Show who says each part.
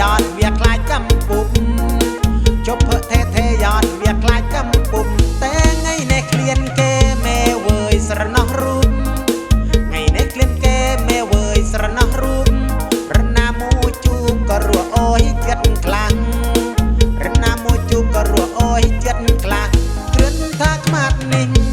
Speaker 1: យ៉ានវាខ្លាចកំពុកជប់ភើថេថេយ៉ានវាខ្លាចកំពុកតែថ្ងៃនេះឃ្លានគេមេវើយស្រណោះរូបថ្ងៃនេះឃ្លានគេមេវើយស្រណោះរូបរណាមួយជួបក៏រស់អូយចិត្តខ្លាំងរណាមួយជួបក៏រស់អូយចិត្តខ្លាំងគ្រិនថាខ្មាត់នេះ